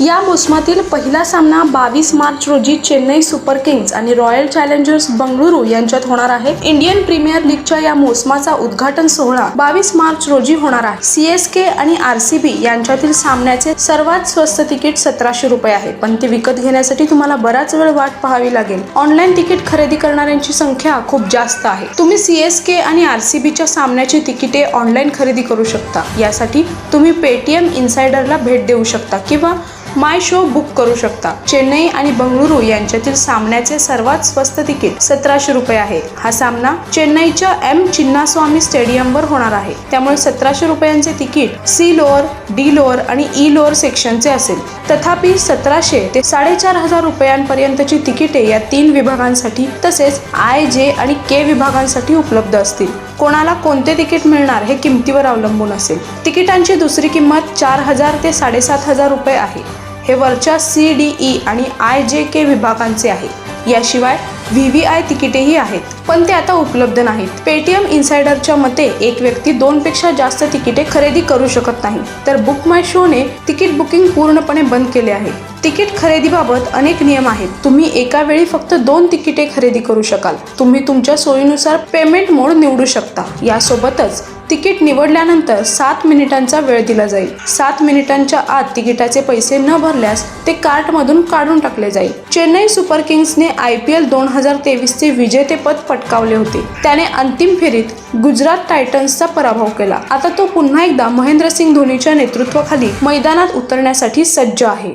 या मोसमातील पहिला सामना बावीस मार्च रोजी चेन्नई सुपर किंग्ज आणि रॉयल चॅलेंजर्स बंगळुरू यांच्यात होणार आहे. इंडियन प्रीमियर लीगच्या या मोसमाचा उद्घाटन सोहळा बावीस मार्च रोजी होणार आहे. सीएसके आणि आर सी बी यांच्यातील सामन्याचे सर्वात स्वस्त तिकीट सतराशे रुपये आहे. पण ते विकत घेण्यासाठी तुम्हाला बराच वेळ वाट पाहावी लागेल. ऑनलाईन तिकीट खरेदी करणाऱ्यांची संख्या खूप जास्त आहे. तुम्ही सीएसके आणि आर सी बीच्या सामन्याची तिकिटे ऑनलाईन खरेदी करू शकता. यासाठी तुम्ही पेटीएम इन्सायडरला भेट देऊ शकता किंवा माय शो बुक करू शकता. चेन्नई आणि बंगळुरू यांच्यातील सामन्याचे सर्वात स्वस्त तिकीट सतराशे रुपये आहे. हा सामना चेन्नईच्या एम चिन्नास्वामी स्टेडियमवर होणार आहे. त्यामुळे सतराशे रुपयांचे ticket C lower D lower आणि ई लोअर सेक्शनचे असेल. तथापि सतराशे ते साडेचार हजार रुपयांपर्यंतची तिकिटे या तीन विभागांसाठी तसेच आय जे आणि के विभागांसाठी उपलब्ध असतील. कोणाला कोणते तिकीट मिळणार हे किमतीवर अवलंबून असेल. तिकिटांची दुसरी किंमत चार हजार ते साडेसात हजार रुपये आहे. हे वरच्या सी डी ई आणि आय जे के विभागांचे आहे. याशिवाय व्ही व्ही आय तिकिटेही आहेत. पण ते आता उपलब्ध नाहीत. पेटीएम इन्सायडरच्या मते एक व्यक्ती दोनपेक्षा जास्त तिकिटे खरेदी करू शकत नाही. तर बुक माय शोने तिकीट बुकिंग पूर्णपणे बंद केले आहे. तिकीट खरेदीबाबत अनेक नियम आहेत. तुम्ही एका वेळी फक्त दोन तिकिटे खरेदी करू शकाल. तुम्ही तुमच्या सोयीनुसार पेमेंट मोड निवडू शकता. यासोबतच तिकीट निवडल्यानंतर सात मिनिटांचा वेळ दिला जाईल. सात मिनिटांच्या आत तिकिटाचे पैसे न भरल्यास ते कार्टमधून काढून टाकले जाईल. चेन्नई सुपर किंग्सने आय पी एल दोन हजार तेवीसचे विजेतेपद पटकावले होते. त्याने अंतिम फेरीत गुजरात टायटन्सचा पराभव केला. आता तो पुन्हा एकदा महेंद्रसिंग धोनीच्या नेतृत्वाखाली मैदानात उतरण्यासाठी सज्ज आहे.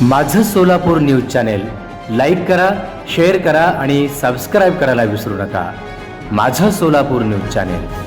माझं सोलापूर न्यूज चॅनेल लाईक करा शेअर करा आणि सबस्क्राईब करायला विसरू नका. माझं सोलापूर न्यूज चॅनेल.